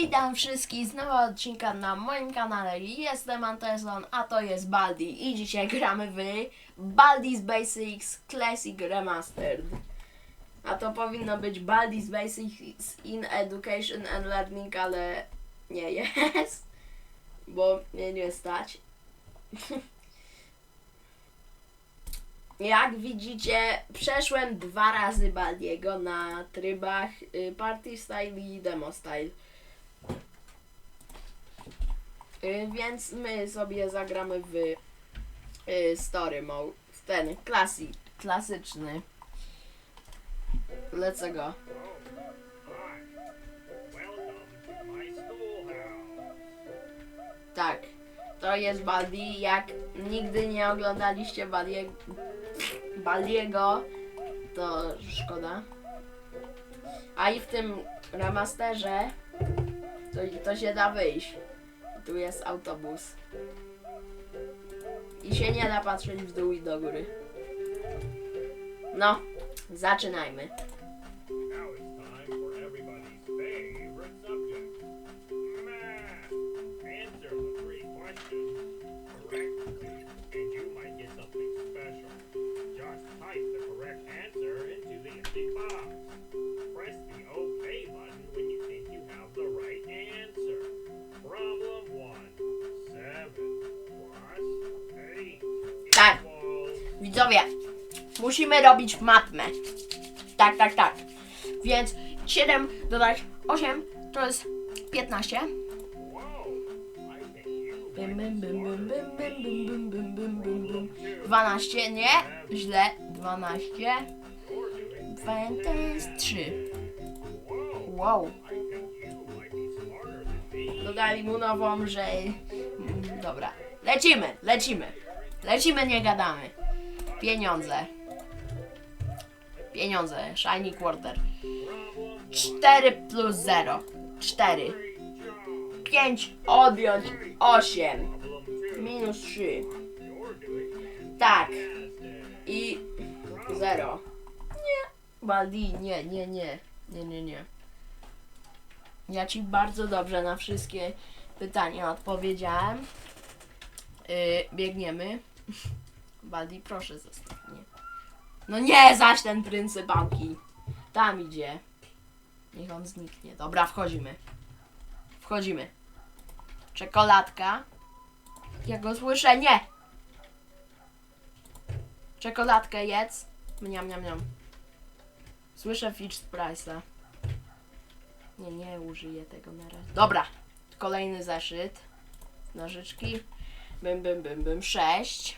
Witam wszystkich z nowego odcinka na moim kanale. Jestem Anteson, a to jest Baldi i dzisiaj gramy w Baldi's Basics Classic Remastered. A to powinno być Baldi's Basics in Education and Learning, ale nie jest, bo mnie nie stać. Jak widzicie, przeszłem dwa razy Baldiego na trybach y, Party Style i Demo Style. Y, Więc my sobie zagramy w y, Story Mode, w ten klasy, klasyczny. Lecę go. Tak, to jest Baldi. Jak nigdy nie oglądaliście Baldiego, Baldiego to szkoda. A i w tym remasterze to, to się da wyjść. Tu jest autobus. I się nie da patrzeć w dół i do góry. No, zaczynajmy. Musimy robić matmę. Tak, tak, tak. Więc 7 dodać 8 to jest 15. Whoa! I think you Bym, bym, bym, bym, bym, bym, bym, bym, bym, bym, bym, bym. two. 12, nie? Źle. 12. You're doing Fantasy 3. Whoa! Wow. Dodali mu nową, że... Mm, Dobra. Lecimy, lecimy. Lecimy, nie gadamy. Pieniądze. Pieniądze. Shiny Quarter. 4 plus 0. 4. 5 odjąć 8. Problem two. Minus 3. You're doing Tak. I 0. Nie. Baldi, nie, nie, nie. Nie, nie, nie. Ja ci bardzo dobrze na wszystkie pytania odpowiedziałem. Yy, biegniemy. Baldi, proszę zostaw mnie. No nie, zaś ten pryncypałki. Tam idzie. Niech on zniknie. Dobra, wchodzimy. Wchodzimy. Czekoladka. Ja go słyszę, nie! Czekoladkę jedz. Mniam, mniam, mniam. Słyszę fixed price'a. Nie, nie użyję tego na razie. Dobra. Kolejny zeszyt. Nożyczki. Bym, bym, bym, bym. 6.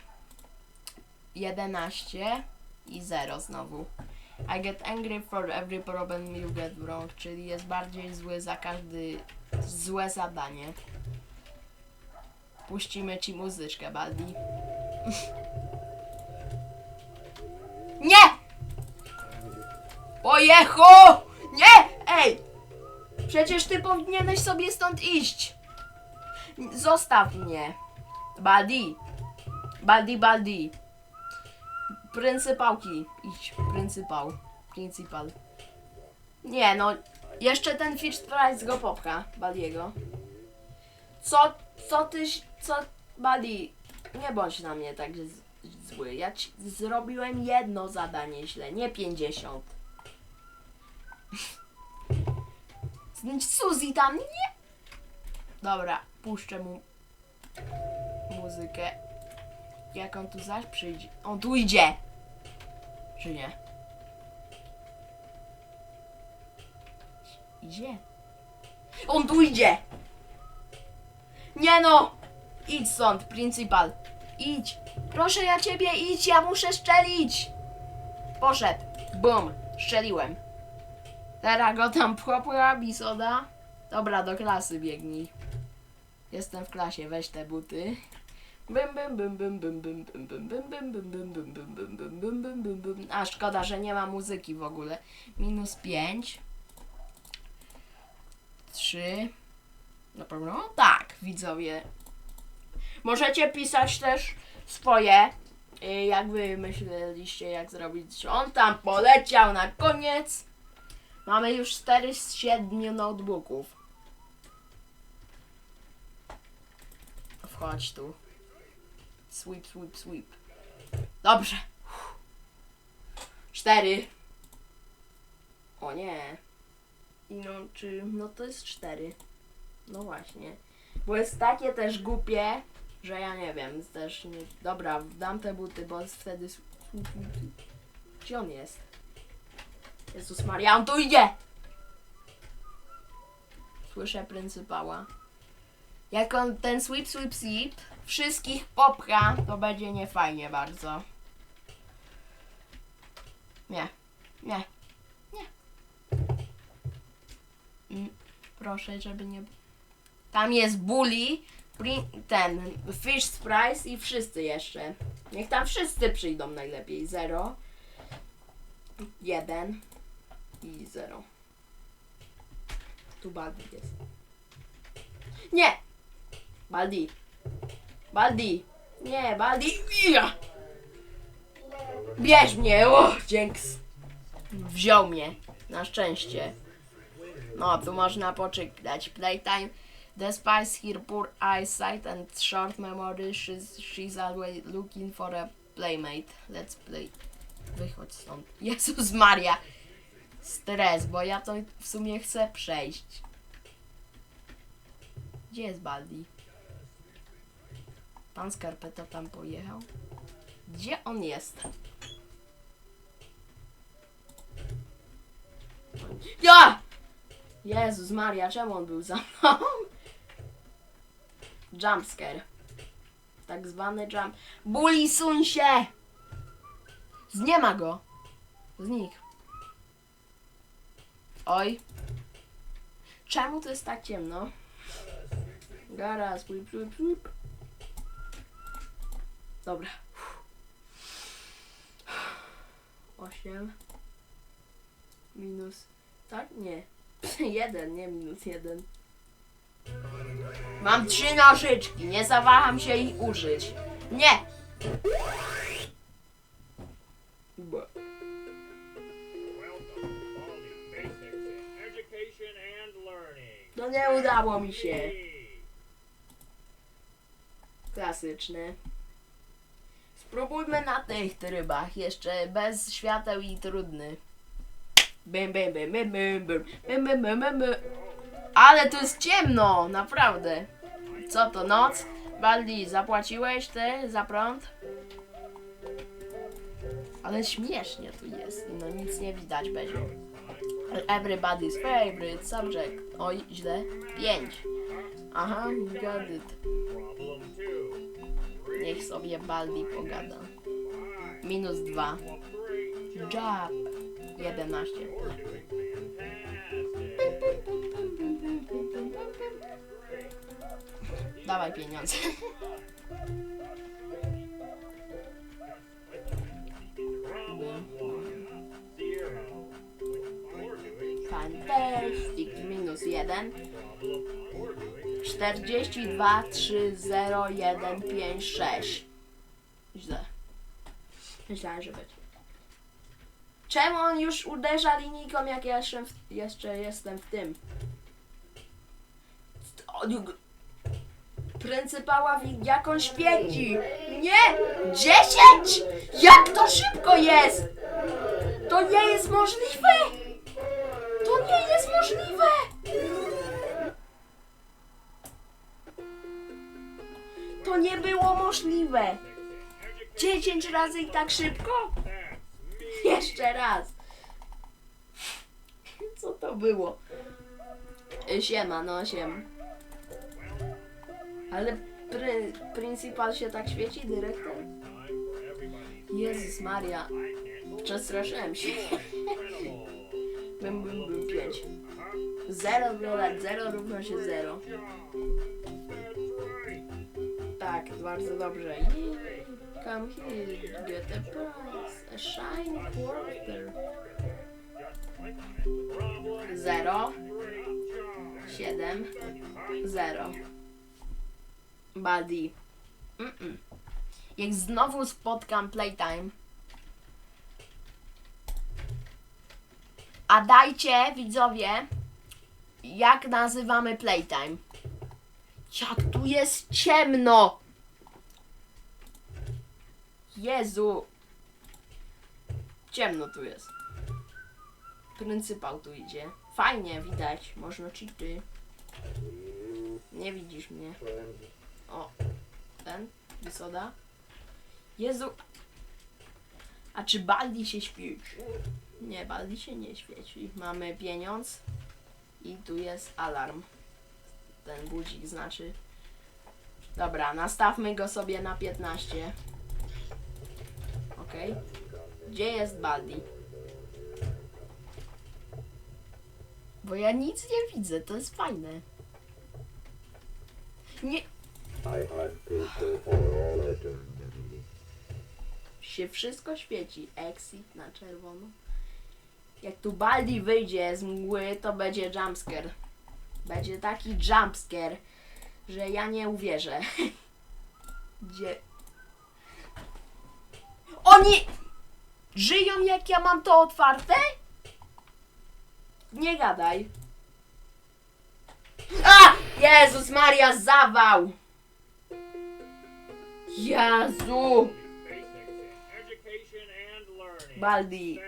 11. I 0 znowu. I get angry for every problem you get wrong, czyli jest bardziej zły za każdy złe zadanie. Puścimy ci muzyczkę, Baldi. Nie! Ojecho! Nie! Ej! Przecież ty powinieneś sobie stąd iść. Zostaw mnie. Baldi. Baldi, Baldi. Pryncypałki. Idź, pryncypał. Pryncypal. Nie no, jeszcze ten fixed price go popcha, Baldiego. Co, co tyś, co, Baldi, nie bądź na mnie tak zły. Ja ci zrobiłem jedno zadanie źle, nie 50. Znaczy Suzy tam nie. Dobra, puszczę mu muzykę. Jak on tu zaś przyjdzie? On tu idzie! Czy nie? Idzie. On tu idzie! Nie no! Idź stąd, principal. Idź. Proszę ja ciebie, idź, ja muszę szczelić. Poszedł. Bum. Szczeliłem. Teraz go tam pchopła, bisoda. Dobra, do klasy biegnij. Jestem w klasie, weź te buty. Bym. A szkoda, że nie ma muzyki w ogóle. Minus 5. 3. Na pewno? Tak, widzowie. Możecie pisać też swoje, jak wy myśleliście, jak zrobić. On tam poleciał na koniec. Mamy już 4 z 7 notebooków. Wchodź tu. Sweep, sweep, sweep. Dobrze. Cztery. O nie. I no, czy... No to jest cztery. No właśnie. Bo jest takie też głupie, że ja nie wiem, też nie... Dobra, dam te buty, bo wtedy... Gdzie on jest? Jezus Maria, on tu idzie! Słyszę pryncypała. Jak on ten sweep, sweep, sweep wszystkich popcha, to będzie niefajnie bardzo. Nie, nie, nie. Mm, Proszę, żeby nie... Tam jest Bully, ten Fish Price i wszyscy jeszcze. Niech tam wszyscy przyjdą najlepiej. Zero, jeden i zero. Tu Baldi jest. Nie! Baldi. Baldi. Nie, Baldi. Ja! Bierz mnie, o, dzięks. Wziął mnie, na szczęście. No, tu można poczekać. Playtime. Despite her poor eyesight and short memory, she's, she's always looking for a playmate. Let's play. Wychodź stąd. Jezus Maria. Stres, bo ja to w sumie chcę przejść. Gdzie jest Baldi? Pan Skarpeta tam pojechał? Gdzie on jest? Ja! Jezus Maria, czemu on był za mną? Jumpscare. Tak zwany jump. Bully! Z nie ma go. Znikł. Oj. Czemu to jest tak ciemno? Gara, sweep, sweep, sweep. Dobra. Osiem. Minus. Tak? Nie. Jeden, nie minus jeden. Mam trzy nożyczki. Nie zawaham się ich użyć. Nie! Bo-. No nie udało mi się. Hey. Spróbujmy na tych trybach. Jeszcze bez świateł i trudny. Bym, bym, bym, bym, bym, bym, bym, bym, bym, bym. Ale tu jest ciemno, naprawdę. Co to, noc? Baldi, zapłaciłeś ty za prąd? Ale śmiesznie tu jest. No nic nie widać będzie. Everybody's favorite subject. Oj, źle. Pięć. Aha, you got it. Niech sobie Baldi pogada. Minus dwa. Jab. 11. Dawaj pieniądze. 42, 3, 0, 1, 5, 6. Źle. Myślałem, że będzie. Czemu on już uderza linijką, jak ja jeszcze, w, jeszcze jestem w tym? Pryncypała wi- jak on świeci! Nie! 10! Jak to szybko jest! To nie jest możliwe! To nie jest możliwe! To nie było możliwe! 10 razy i tak szybko? Jeszcze raz. Co to było? Siema, no siem. Ale pry, principal się tak świeci, dyrektor? Jezus Maria, przestraszyłem się. Bym, bym, bym, 5. 0 dodać 0 równa się 0. Tak, bardzo dobrze. Yay. Come here, get a prize. A shiny quarter. Click on it. Problem 0, great job. 7, 0. Buddy. Mm-mm. Jak znowu spotkam Playtime. A dajcie, widzowie, jak nazywamy Playtime. Jak tu jest ciemno! Jezu! Ciemno tu jest. Pryncypał tu idzie. Fajnie, widać. Można cheaty. Nie widzisz mnie. O, ten, wysoda. Jezu. A czy Baldi się świeci? Nie, Baldi się nie świeci. Mamy pieniądz i tu jest alarm. Ten budzik znaczy. Dobra, nastawmy go sobie na 15. Okej. Gdzie jest Baldi? Bo ja nic nie widzę, to jest fajne. Nie, I hunt people for all eternity. się wszystko świeci. Exit na czerwono. Jak tu Baldi wyjdzie z mgły, to będzie jumpscare. Będzie taki jumpscare, że ja nie uwierzę. Gdzie? Oni żyją jak ja mam to otwarte? Nie gadaj. A! Jezus Maria, zawał! Jezu! Baldi.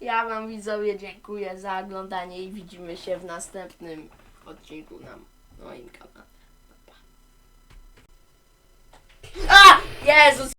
Ja wam widzowie dziękuję za oglądanie i widzimy się w następnym odcinku na moim kanale. Pa, pa. A! Jezus